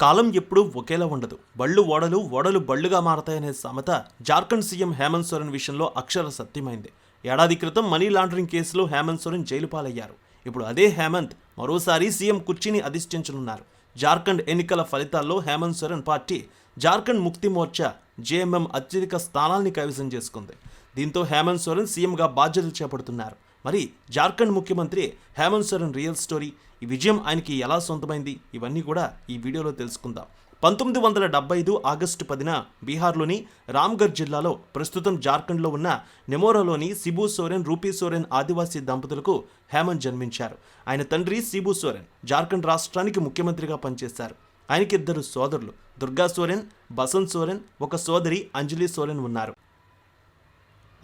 కాలం ఎప్పుడూ ఒకేలా ఉండదు. బళ్ళు ఓడలు ఓడలు బళ్ళుగా మారతాయనే సమత జార్ఖండ్ సీఎం హేమంత్ సోరెన్ విషయంలో అక్షర సత్యమైంది. ఏడాది క్రితం మనీ లాండరింగ్ కేసులో హేమంత్ సోరెన్ జైలు పాలయ్యారు. ఇప్పుడు అదే హేమంత్ మరోసారి సీఎం కుర్చీని అధిష్ఠించనున్నారు. జార్ఖండ్ ఎన్నికల ఫలితాల్లో హేమంత్ సోరెన్ పార్టీ జార్ఖండ్ ముక్తి మోర్చా జేఎంఎం అత్యధిక స్థానాల్ని కైవసం చేసుకుంది. దీంతో హేమంత్ సోరెన్ సీఎంగా బాధ్యతలు చేపడుతున్నారు. మరి జార్ఖండ్ ముఖ్యమంత్రి హేమంత్ సోరెన్ రియల్ స్టోరీ ఈ విజయం ఆయనకి ఎలా సొంతమైంది ఇవన్నీ కూడా ఈ వీడియోలో తెలుసుకుందాం. పంతొమ్మిది వందల డెబ్బై ఐదు ఆగస్టు పదిన బీహార్లోని రామ్గఢ్ జిల్లాలో ప్రస్తుతం జార్ఖండ్లో ఉన్న నెమోరాలోని సిబు సోరెన్ రూపీ సోరెన్ ఆదివాసీ దంపతులకు హేమంత్ జన్మించారు. ఆయన తండ్రి సిబు సోరెన్ జార్ఖండ్ రాష్ట్రానికి ముఖ్యమంత్రిగా పనిచేశారు. ఆయనకి ఇద్దరు సోదరులు దుర్గా సోరెన్ బసంత్ సోరెన్ ఒక సోదరి అంజలి సోరెన్ ఉన్నారు.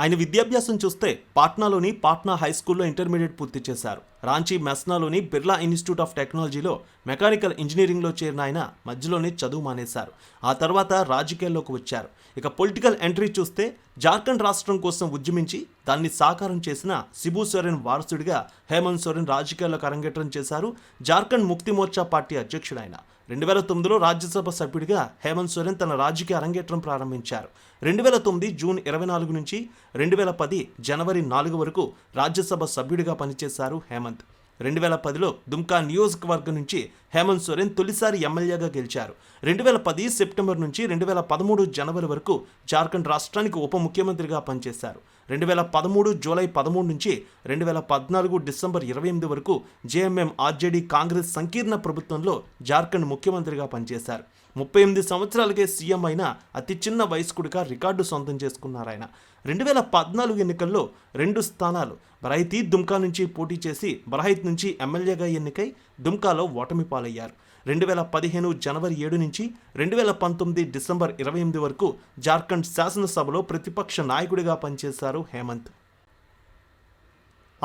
ఆయన విద్యాభ్యాసం చూస్తే పాట్నాలోని పాట్నా హై స్కూల్లో ఇంటర్మీడియట్ పూర్తి చేశారు. రాంచీ మెస్నాలోని బిర్లా ఇన్స్టిట్యూట్ ఆఫ్ టెక్నాలజీలో మెకానికల్ ఇంజనీరింగ్లో చేరిన ఆయన మధ్యలోనే చదువు మానేశారు. ఆ తర్వాత రాజకీయాల్లోకి వచ్చారు. ఇక పొలిటికల్ ఎంట్రీ చూస్తే జార్ఖండ్ రాష్ట్రం కోసం ఉద్యమించి దాన్ని సాకారం చేసిన సిబు సోరెన్ వారసుడిగా హేమంత్ సోరెన్ రాజకీయాల్లోకి అరంగేట్రం చేశారు. జార్ఖండ్ ముక్తి మోర్చా పార్టీ అధ్యక్షుడైన రెండు వేల తొమ్మిదిలో రాజ్యసభ సభ్యుడిగా హేమంత్ సోరెన్ తన రాజకీయ అరంగేట్రం ప్రారంభించారు. రెండు వేల తొమ్మిది జూన్ ఇరవై నాలుగు నుంచి రెండు వేల పది జనవరి నాలుగు వరకు రాజ్యసభ సభ్యుడిగా పనిచేశారు హేమంత్. రెండు వేల పదిలో దుమ్కా నియోజకవర్గం నుంచి హేమంత్ సోరెన్ తొలిసారి ఎమ్మెల్యేగా గెలిచారు. రెండు వేల పది సెప్టెంబర్ నుంచి రెండు వేల పదమూడు జనవరి వరకు జార్ఖండ్ రాష్ట్రానికి ఉప ముఖ్యమంత్రిగా పనిచేశారు. రెండు వేల పదమూడు జూలై పదమూడు నుంచి రెండు వేల పద్నాలుగు డిసెంబర్ ఇరవై ఎనిమిది వరకు జేఎంఎం ఆర్జేడీ కాంగ్రెస్ సంకీర్ణ ప్రభుత్వంలో జార్ఖండ్ ముఖ్యమంత్రిగా పనిచేశారు. ముప్పై ఎనిమిది సంవత్సరాలకే సీఎం అయిన అతి చిన్న వయస్కుడిగా రికార్డు సొంతం చేసుకున్నారు ఆయన. రెండు వేల పద్నాలుగు ఎన్నికల్లో రెండు స్థానాలు బరాయితీ దుమ్కా నుంచి పోటీ చేసి బరహైత్ నుంచి ఎమ్మెల్యేగా ఎన్నికై దుమ్కాలో ఓటమి పాలయ్యారు రెండు వేల పదిహేను జనవరి ఏడు నుంచి రెండు వేల పంతొమ్మిది డిసెంబర్ ఇరవై ఎనిమిది వరకు జార్ఖండ్ శాసనసభలో ప్రతిపక్ష నాయకుడిగా పనిచేశారు హేమంత్.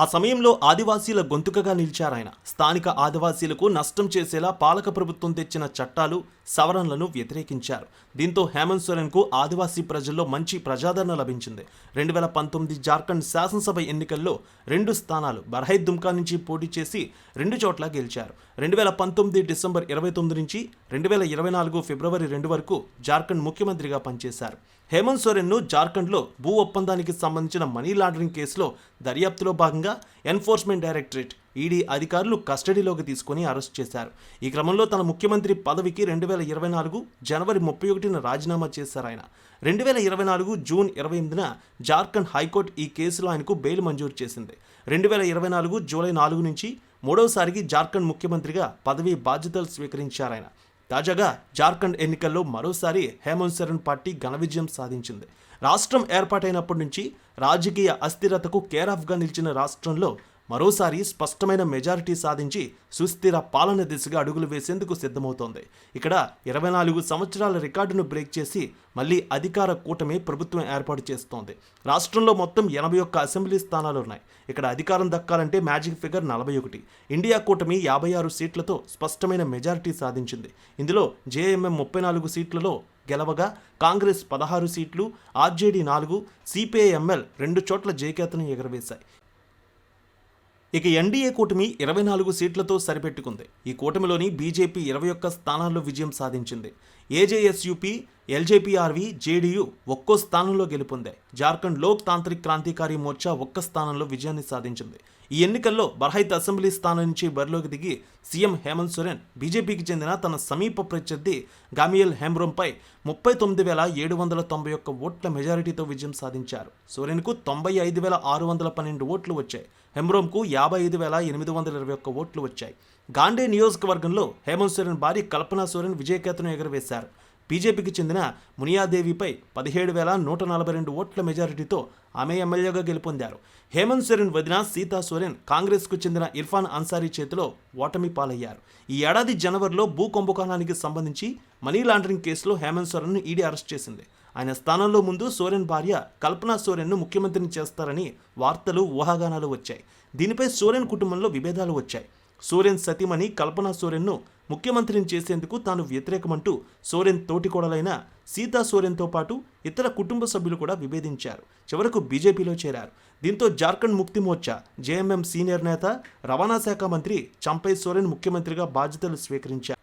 ఆ సమయంలో ఆదివాసీల గొంతుకగా నిలిచారాయన. స్థానిక ఆదివాసీలకు నష్టం చేసేలా పాలక ప్రభుత్వం తెచ్చిన చట్టాలు సవరణలను వ్యతిరేకించారు. దీంతో హేమంత్ సోరెన్కు ఆదివాసీ ప్రజల్లో మంచి ప్రజాదరణ లభించింది. రెండు వేల పంతొమ్మిది జార్ఖండ్ శాసనసభ ఎన్నికల్లో రెండు స్థానాలు బర్హైద్ దుమ్కా నుంచి పోటీ చేసి రెండు చోట్ల గెలిచారు. రెండు వేల పంతొమ్మిది డిసెంబర్ ఇరవై తొమ్మిది నుంచి రెండు వేల ఇరవై నాలుగు ఫిబ్రవరి రెండు వరకు జార్ఖండ్ ముఖ్యమంత్రిగా పనిచేశారు. హేమంత్ సోరెన్ను జార్ఖండ్లో భూ ఒప్పందానికి సంబంధించిన మనీ లాండరింగ్ కేసులో దర్యాప్తులో భాగంగా ఎన్ఫోర్స్మెంట్ డైరెక్టరేట్ ఈడీ అధికారులు కస్టడీలోకి తీసుకుని అరెస్ట్ చేశారు. ఈ క్రమంలో తన ముఖ్యమంత్రి పదవికి రెండు వేల ఇరవై నాలుగు జనవరి ముప్పై ఒకటిన రాజీనామా చేశారు ఆయన. రెండు వేల ఇరవై నాలుగు జూన్ ఇరవై ఎనిమిదిన జార్ఖండ్ హైకోర్టు ఈ కేసులో ఆయనకు బెయిల్ మంజూరు చేసింది. రెండు వేల ఇరవై నాలుగు జూలై నాలుగు నుంచి మూడవసారికి జార్ఖండ్ ముఖ్యమంత్రిగా పదవి బాధ్యతలు స్వీకరించారు ఆయన. తాజాగా జార్ఖండ్ ఎన్నికల్లో మరోసారి హేమంత్ సోరెన్ పార్టీ ఘన విజయం సాధించింది. రాష్ట్రం ఏర్పాటైనప్పటి నుంచి రాజకీయ అస్థిరతకు కేరాఫ్గా నిలిచిన రాష్ట్రంలో మరోసారి స్పష్టమైన మెజారిటీ సాధించి సుస్థిర పాలన దిశగా అడుగులు వేసేందుకు సిద్ధమవుతోంది. ఇక్కడ ఇరవై నాలుగు సంవత్సరాల రికార్డును బ్రేక్ చేసి మళ్ళీ అధికార కూటమి ప్రభుత్వం ఏర్పాటు చేస్తోంది. రాష్ట్రంలో మొత్తం ఎనభై ఒక్క అసెంబ్లీ స్థానాలు ఉన్నాయి. ఇక్కడ అధికారం దక్కాలంటే మ్యాజిక్ ఫిగర్ నలభై ఒకటి. ఇండియా కూటమి యాభై ఆరు సీట్లతో స్పష్టమైన మెజారిటీ సాధించింది. ఇందులో జేఎంఎం ముప్పై నాలుగు సీట్లలో గెలవగా కాంగ్రెస్ పదహారు సీట్లు ఆర్జేడీ నాలుగు సిపిఐఎంఎల్ రెండు చోట్ల జయకేతను ఎగరవేశాయి. ఇక ఎన్డీఏ కూటమి ఇరవై నాలుగు సీట్లతో సరిపెట్టుకుంది. ఈ కూటమిలోని బీజేపీ ఇరవై ఒక్క స్థానాల్లో విజయం సాధించింది. ఏజేఎస్యూపీ ఎల్జేపీఆర్వి జేడీయూ ఒక్కో స్థానంలో గెలుపొందాయి. జార్ఖండ్ లోక్ తాంత్రిక్ క్రాంతికారి మోర్చా ఒక్క స్థానంలో విజయాన్ని సాధించింది. ఈ ఎన్నికల్లో బర్హైత్ అసెంబ్లీ స్థానం నుంచి బరిలోకి దిగి సీఎం హేమంత్ సోరెన్ బీజేపీకి చెందిన తన సమీప ప్రత్యర్థి గామియల్ హెమ్రోంపై ముప్పై తొమ్మిది వేల ఏడు వందల తొంభై ఒక్క ఓట్ల మెజారిటీతో విజయం సాధించారు. సోరెన్కు తొంభై ఐదు వేల ఆరు వందల పన్నెండు ఓట్లు వచ్చాయి. హెమ్రోమ్కు యాభై ఐదు వేల ఎనిమిది వందల ఇరవై ఒక్క ఓట్లు వచ్చాయి. గాండే నియోజకవర్గంలో హేమంత్ సోరెన్ భార్య కల్పనా సోరెన్ విజయకేతను ఎగరవేశారు. బీజేపీకి చెందిన మునియాదేవిపై పదిహేడు వేల నూట నలభై రెండు ఓట్ల మెజారిటీతో ఆమె ఎమ్మెల్యేగా గెలుపొందారు. హేమంత్ సోరెన్ వదిన సీతా సోరెన్ కాంగ్రెస్కు చెందిన ఇర్ఫాన్ అన్సారీ చేతిలో ఓటమి పాలయ్యారు. ఈ ఏడాది జనవరిలో భూ కుంభకోణానికి సంబంధించి మనీ లాండరింగ్ కేసులో హేమంత్ సోరెన్ను ఈడీ అరెస్ట్ చేసింది. ఆయన స్థానంలో ముందు సోరెన్ భార్య కల్పనా సోరెన్ను ముఖ్యమంత్రిని చేస్తారని వార్తలు ఊహాగానాలు వచ్చాయి. దీనిపై సోరెన్ కుటుంబంలో విభేదాలు వచ్చాయి. సోరెన్ సతీమణి కల్పనా సోరెన్ను ముఖ్యమంత్రిని చేసేందుకు తాను వ్యతిరేకమంటూ సోరెన్ తోటికోడలైన సీతా సోరెన్తో పాటు ఇతర కుటుంబ సభ్యులు కూడా విభేదించారు. చివరకు బీజేపీలో చేరారు. దీంతో జార్ఖండ్ ముక్తి మోర్చా జేఎంఎం సీనియర్ నేత రవాణా శాఖ మంత్రి చంపై సోరెన్ ముఖ్యమంత్రిగా బాధ్యతలు స్వీకరించారు.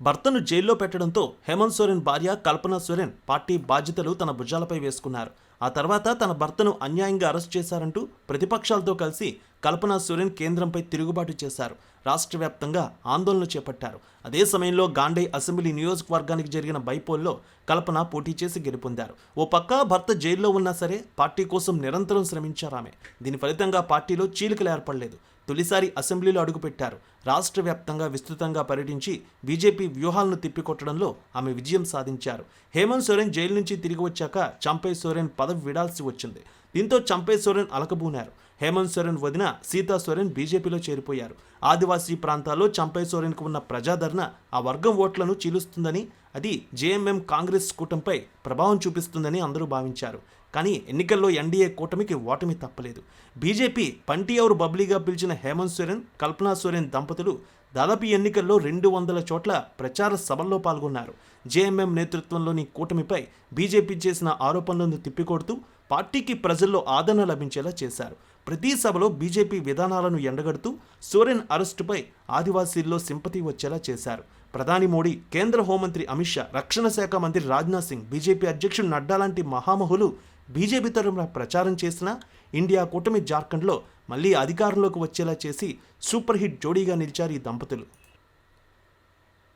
భర్తను జైల్లో పెట్టడంతో హేమంత్ సోరెన్ భార్య కల్పనా సోరెన్ పార్టీ బాధ్యతలు తన భుజాలపై వేసుకున్నారు. ఆ తర్వాత తన భర్తను అన్యాయంగా అరెస్ట్ చేశారంటూ ప్రతిపక్షాలతో కలిసి కల్పనా సోరెన్ కేంద్రంపై తిరుగుబాటు చేశారు. రాష్ట్ర వ్యాప్తంగా ఆందోళన చేపట్టారు. అదే సమయంలో గాండై అసెంబ్లీ నియోజకవర్గానికి జరిగిన బైపోల్లో కల్పన పోటీ చేసి గెలుపొందారు. ఓ పక్క భర్త జైల్లో ఉన్నా సరే పార్టీ కోసం నిరంతరం శ్రమించారు ఆమె. దీని ఫలితంగా పార్టీలో చీలికలు ఏర్పడలేదు. తొలిసారి అసెంబ్లీలో అడుగుపెట్టారు. రాష్ట్ర వ్యాప్తంగా విస్తృతంగా పర్యటించి బీజేపీ వ్యూహాలను తిప్పికొట్టడంలో ఆమె విజయం సాధించారు. హేమంత్ సోరెన్ జైలు నుంచి తిరిగి వచ్చాక చంపై సోరెన్ పదవి విడాల్సి వచ్చింది. దీంతో చంపై సోరెన్ అలకబూనారు. హేమంత్ సోరెన్ వదిన సీతా సోరెన్ బీజేపీలో చేరిపోయారు. ఆదివాసీ ప్రాంతాల్లో చంపై సోరెన్కు ఉన్న ప్రజాదరణ ఆ వర్గం ఓట్లను చీలుస్తుందని అది జేఎంఎం కాంగ్రెస్ కూటమిపై ప్రభావం చూపిస్తుందని అందరూ భావించారు. కానీ ఎన్నికల్లో ఎన్డీఏ కూటమికి ఓటమి తప్పలేదు. బీజేపీ పంటి ఎవరు బబ్లీగా పిలిచిన హేమంత్ సోరెన్ కల్పనా సోరెన్ దంపతులు దాదాపు ఎన్నికల్లో రెండు వందల చోట్ల ప్రచార సభల్లో పాల్గొన్నారు. జేఎంఎం నేతృత్వంలోని కూటమిపై బీజేపీ చేసిన ఆరోపణలను తిప్పికొడుతూ పార్టీకి ప్రజల్లో ఆదరణ లభించేలా చేశారు. ప్రతి సభలో బీజేపీ విధానాలను ఎండగడుతూ సోరెన్ అరెస్టుపై ఆదివాసీల్లో సింపతి వచ్చేలా చేశారు. ప్రధాని మోడీ కేంద్ర హోంమంత్రి అమిత్ షా రక్షణ శాఖ మంత్రి రాజ్నాథ్ సింగ్ బీజేపీ అధ్యక్షుడు నడ్డా లాంటి మహామహులు బీజేపీ తరఫున ప్రచారం చేసిన ఇండియా కూటమి జార్ఖండ్లో మళ్ళీ అధికారంలోకి వచ్చేలా చేసి సూపర్ హిట్ జోడీగా నిలిచారు ఈ దంపతులు.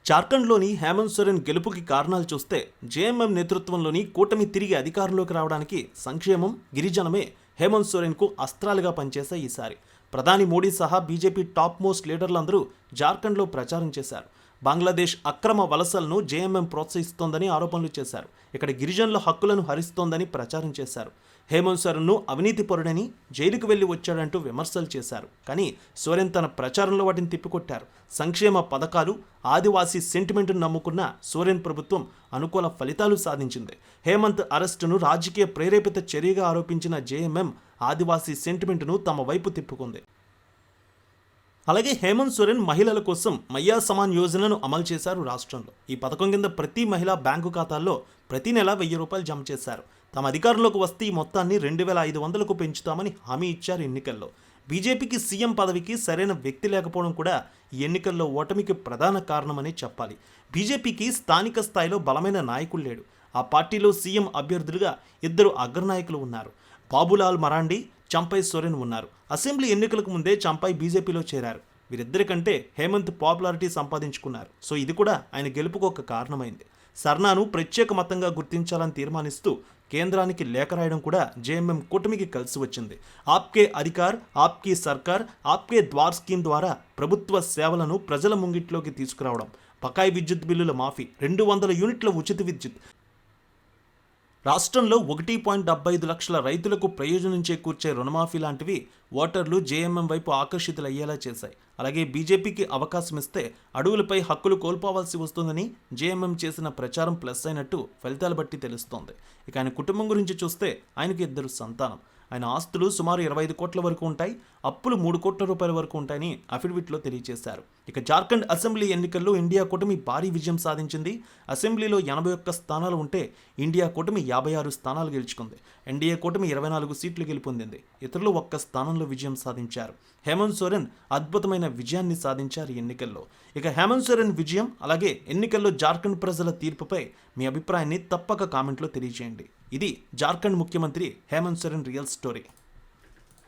జార్ఖండ్లోని హేమంత్ సోరెన్ గెలుపుకి కారణాలు చూస్తే జేఎంఎం నేతృత్వంలోని కూటమి తిరిగి అధికారంలోకి రావడానికి సంక్షేమం గిరిజనమే హేమంత్ సోరెన్కు అస్త్రాలుగా పనిచేశాయి ఈసారి. ప్రధాని మోడీ సహా బీజేపీ టాప్ మోస్ట్ లీడర్లందరూ జార్ఖండ్లో ప్రచారం చేశారు. బంగ్లాదేశ్ అక్రమ వలసలను జేఎంఎం ప్రోత్సహిస్తోందని ఆరోపణలు చేశారు. ఇక్కడ గిరిజనుల హక్కులను హరిస్తోందని ప్రచారం చేశారు. హేమంత్ సోరెన్ను అవినీతిపరుడని జైలుకు వెళ్ళి వచ్చాడంటూ విమర్శలు చేశారు. కానీ సోరెన్ తన ప్రచారంలో వాటిని తిప్పికొట్టారు. సంక్షేమ పథకాలు ఆదివాసీ సెంటిమెంట్ను నమ్ముకున్న సోరెన్ ప్రభుత్వం అనుకూల ఫలితాలు సాధించింది. హేమంత్ అరెస్టును రాజకీయ ప్రేరేపిత చర్యగా ఆరోపించిన జేఎంఎం ఆదివాసీ సెంటిమెంట్ను తమ వైపు తిప్పుకుంది. అలాగే హేమంత్ సోరెన్ మహిళల కోసం మయ్యా సమాన్ యోజనను అమలు చేశారు రాష్ట్రంలో. ఈ పథకం కింద ప్రతి మహిళా బ్యాంకు ఖాతాల్లో ప్రతి నెల వెయ్యి రూపాయలు జమ చేశారు. తమ అధికారంలోకి వస్తే ఈ మొత్తాన్ని రెండు వేల ఐదు వందలకు పెంచుతామని హామీ ఇచ్చారు ఎన్నికల్లో. బీజేపీకి సీఎం పదవికి సరైన వ్యక్తి లేకపోవడం కూడా ఈ ఎన్నికల్లో ఓటమికి ప్రధాన కారణమని చెప్పాలి. బీజేపీకి స్థానిక స్థాయిలో బలమైన నాయకులు లేడు. ఆ పార్టీలో సీఎం అభ్యర్థులుగా ఇద్దరు అగ్రనాయకులు ఉన్నారు. బాబులాల్ మరాండి చంపై సోరెన్ ఉన్నారు. అసెంబ్లీ ఎన్నికలకు ముందే చంపై బీజేపీలో చేరారు. వీరిద్దరికంటే హేమంత్ పాపులారిటీ సంపాదించుకున్నారు. సో ఇది కూడా ఆయన గెలుపుకు ఒక కారణమైంది. సర్నాను ప్రత్యేక మతంగా గుర్తించాలని తీర్మానిస్తూ కేంద్రానికి లేఖ రాయడం కూడా జేఎంఎం కూటమికి కలిసి వచ్చింది. ఆప్కే అధికార్ ఆప్కే సర్కార్ ఆప్కే ద్వార్ స్కీమ్ ద్వారా ప్రభుత్వ సేవలను ప్రజల ముంగిట్లోకి తీసుకురావడం బకాయి విద్యుత్ బిల్లుల మాఫీ రెండు వందల యూనిట్ల ఉచిత విద్యుత్ రాష్ట్రంలో ఒకటి పాయింట్ డెబ్బై ఐదు లక్షల రైతులకు ప్రయోజనం చేకూర్చే రుణమాఫీ లాంటివి ఓటర్లు జేఎంఎం వైపు ఆకర్షితులయ్యేలా చేశాయి. అలాగే బీజేపీకి అవకాశం ఇస్తే అడవులపై హక్కులు కోల్పోవాల్సి వస్తుందని జేఎంఎం చేసిన ప్రచారం ప్లస్ అయినట్టు ఫలితాలు బట్టి తెలుస్తోంది. ఇక ఆయన కుటుంబం గురించి చూస్తే ఆయనకి ఇద్దరు సంతానం. ఆయన ఆస్తులు సుమారు ఇరవై ఐదు కోట్ల వరకు ఉంటాయి అప్పులు మూడు కోట్ల రూపాయల వరకు ఉంటాయని అఫిడవిట్లో తెలియజేశారు. ఇక జార్ఖండ్ అసెంబ్లీ ఎన్నికల్లో ఇండియా కూటమి భారీ విజయం సాధించింది. అసెంబ్లీలో ఎనభై ఒక్క స్థానాలు ఉంటే ఇండియా కూటమి యాభై ఆరు స్థానాలు గెలుచుకుంది. ఎన్డీఏ కూటమి ఇరవై నాలుగు సీట్లు గెలుపొందింది. ఇతరులు ఒక్క స్థానంలో విజయం సాధించారు. హేమంత్ సోరెన్ అద్భుతమైన విజయాన్ని సాధించారు ఈ ఎన్నికల్లో. ఇక హేమంత్ సోరెన్ విజయం అలాగే ఎన్నికల్లో జార్ఖండ్ ప్రజల తీర్పుపై మీ అభిప్రాయాన్ని తప్పక కామెంట్లో తెలియజేయండి. ఇది జార్ఖండ్ ముఖ్యమంత్రి Hemant Soren real story.